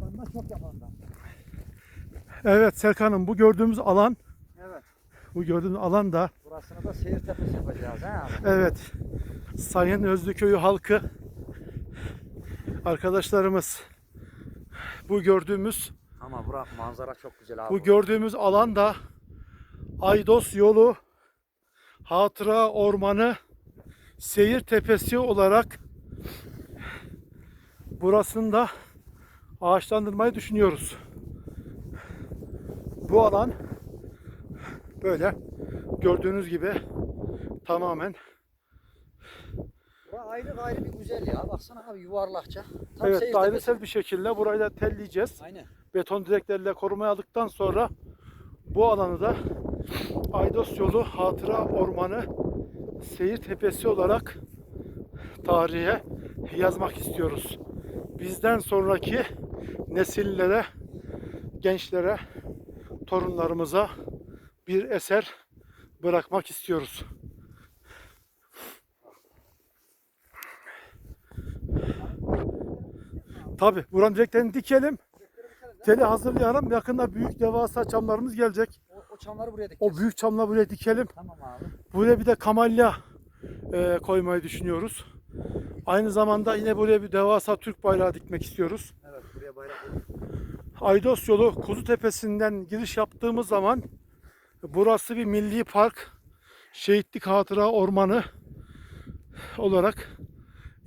Kapanma çok yakında. Evet Serkan'ım bu gördüğümüz alan, Evet. bu gördüğümüz alan da Burasını da seyir tepesi yapacağız ha. evet Sayın Özlüköy'ü halkı arkadaşlarımız bu gördüğümüz Ama bırak manzara çok güzel abi. bu gördüğümüz alan da Aydos yolu Hatıra Ormanı Seyir Tepesi olarak burasını da ağaçlandırmayı düşünüyoruz. Bu alan böyle gördüğünüz gibi tamamen Bura ayrı ayrı bir güzel ya. Baksana abi yuvarlakça. Tam evet seyir dairesel bir şekilde burayı da telleyeceğiz. Aynen. beton direklerle korumaya aldıktan sonra bu alanı da Aydos yolu hatıra ormanı seyir tepesi olarak tarihe yazmak istiyoruz. Bizden sonraki nesillere, gençlere, torunlarımıza bir eser bırakmak istiyoruz. Tabi buranın direklerini dikelim. Teli hazırlayalım. Yakında büyük devasa çamlarımız gelecek. O, o çamları buraya dikeceğiz. O büyük çamla buraya dikelim. Tamam abi. Buraya bir de kamalya e, koymayı düşünüyoruz. Aynı zamanda yine buraya bir devasa Türk bayrağı dikmek istiyoruz. Evet buraya bayrak olur. Aydos yolu Kuzu Tepesi'nden giriş yaptığımız zaman burası bir milli park, şehitlik hatıra ormanı olarak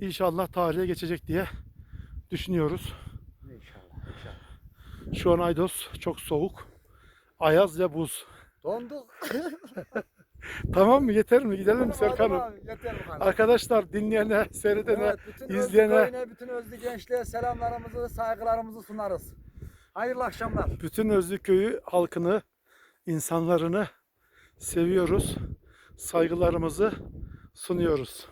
inşallah tarihe geçecek diye düşünüyoruz. İnşallah. inşallah. Şu an Aydos çok soğuk. Ayaz ve buz. Donduk. Tamam mı? Yeter mi? Gidelim mi Serkan'ım? Abi, yeter bu kadar. Arkadaşlar dinleyene, seyredene, Evet, bütün izleyene- Özlü köyüne, bütün özlü gençliğe selamlarımızı, saygılarımızı sunarız. Hayırlı akşamlar. bütün Özlüköy'ü halkını, insanlarını seviyoruz. Saygılarımızı sunuyoruz.